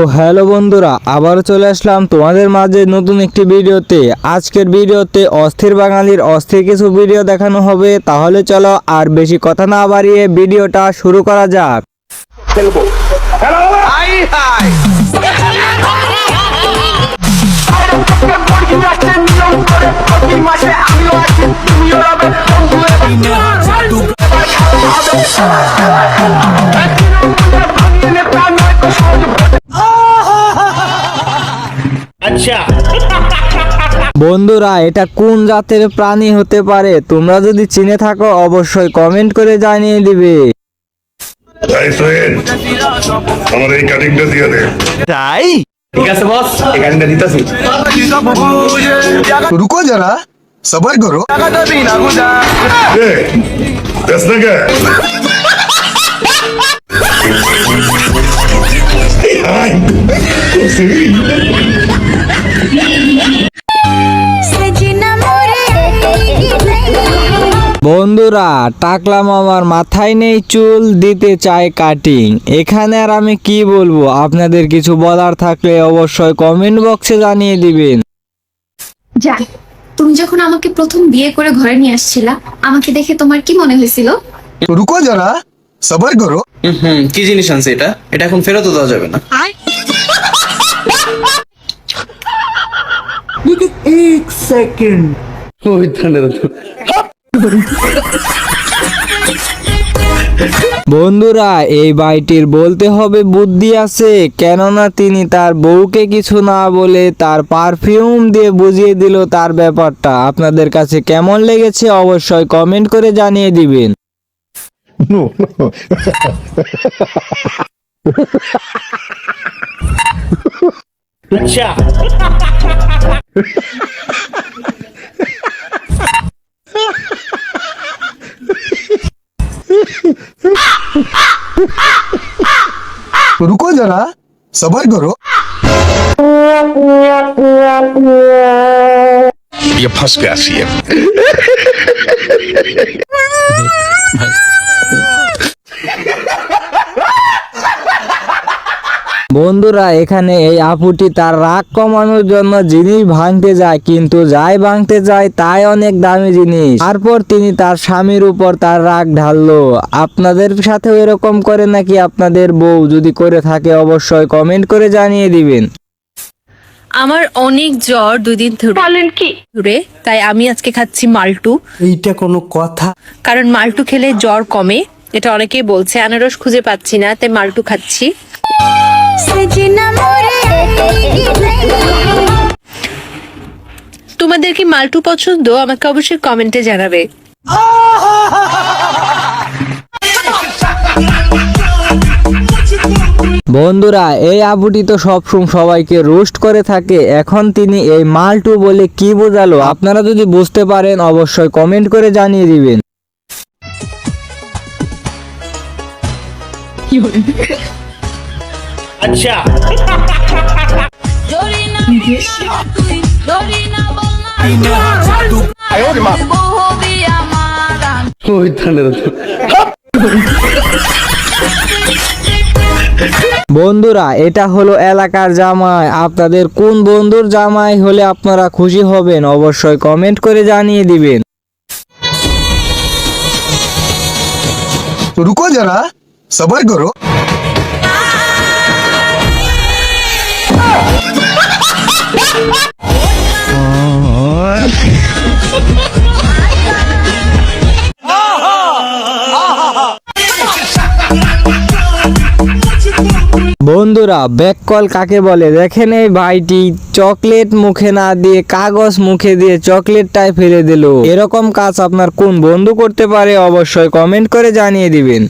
So hello বন্ধুরা, আবার চলে আসলাম তোমাদের মাঝে নতুন একটি ভিডিওতে। আজকের ভিডিওতে অস্থির বাঙালির অস্থির কিছু ভিডিও দেখানো হবে, তাহলে চলো আর বেশি কথা না বাড়িয়ে ভিডিওটা শুরু করা যাক। আচ্ছা। বন্ধুরা এটা কোন জাতের প্রাণী হতে পারে? তোমরা যদি চিনে থাকো অবশ্যই কমেন্ট করে জানিয়ে দিবে। তাই রুকো যারা করো। বন্ধুরা টাকলাম আমার মাথায় নেই চুল দিতে চাই কাটিং এখানে আর আমি কি বলব আপনাদের কিছু বলার থাকলে অবশ্যই কমেন্ট বক্সে জানিয়ে দিবেন যা তুমি যখন আমাকে প্রথম বিয়ে করে ঘরে নিয়ে আসছিলা আমাকে দেখে তোমার কি মনে হয়েছিল রুকো যারা সবার করো হুম কি জিনিস আনছে এটা এটা এখন ফেরতও দেওয়া যাবে না এক সেকেন্ড ওই ঠান্ডা বন্ধুরা এই বাইটির বলতে হবে বুদ্ধি আছে কেননা তিনি তার বউকে কিছু না বলে তার পারফিউম দিয়ে বুঝিয়ে দিল তার ব্যাপারটা। আপনাদের কাছে কেমন লেগেছে অবশ্যই কমেন্ট করে জানিয়ে দিবেন। रुको जरा सबर करो। ये फंस गया सी বন্ধুরা এখানে এই আপুটি তার রাগ কমানোর জন্য জিনিস ভাঙতে যায় কিন্তু যাই ভাঙতে যায় তাই অনেক দামি জিনিস। তারপর তিনি তার স্বামীর উপর তার রাগ ঢাললো। আপনাদের সাথেও এরকম করে নাকি আপনাদের বউ? যদি করে থাকে অবশ্যই কমেন্ট করে জানিয়ে দিবেন। আমার অনেক জ্বর দুদিন ধরে। কি? ধরে তাই আমি আজকে খাচ্ছি মাল্টু। এইটা কোনো কথা? কারণ মাল্টু খেলে জ্বর কমে এটা অনেকেই বলছে। আনারস খুঁজে পাচ্ছি না তাই মাল্টু খাচ্ছি। তোমাদের কি মাল্টু পছন্দ? আমাকে অবশ্যই কমেন্টে জানাবে। বন্ধুরা এই আবুটি তো সবসময় সবাইকে রোস্ট করে থাকে। এখন তিনি এই মালটু বলে কি বোঝালো? আপনারা যদি বুঝতে পারেন অবশ্যই কমেন্ট করে জানিয়ে দিবেন। আচ্ছা। বন্ধুরা এটা হলো এলাকার জামাই। আপনাদের কোন বন্ধুর জামাই হলে আপনারা খুশি হবেন অবশ্যই কমেন্ট করে জানিয়ে দিবেন। রুকো যারা সবার করো। বন্ধুরা, ব্যাককল কাকে বলে? দেখেন এই ভাইটি চকলেট মুখে না দিয়ে, কাগজ মুখে দিয়ে চকলেটটাই ফেলে দিল। এরকম কাজ আপনার কোন বন্ধু করতে পারে অবশ্যই কমেন্ট করে জানিয়ে দিবেন।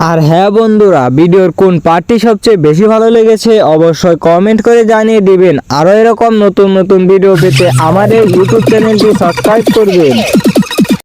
আর হ্যাঁ বন্ধুরা, ভিডিওর কোন পার্টটি সবচেয়ে বেশি ভালো লেগেছে অবশ্যই কমেন্ট করে জানিয়ে দিবেন। আরও এরকম নতুন নতুন ভিডিও পেতে আমাদের ইউটিউব চ্যানেলটি সাবস্ক্রাইব করবেন।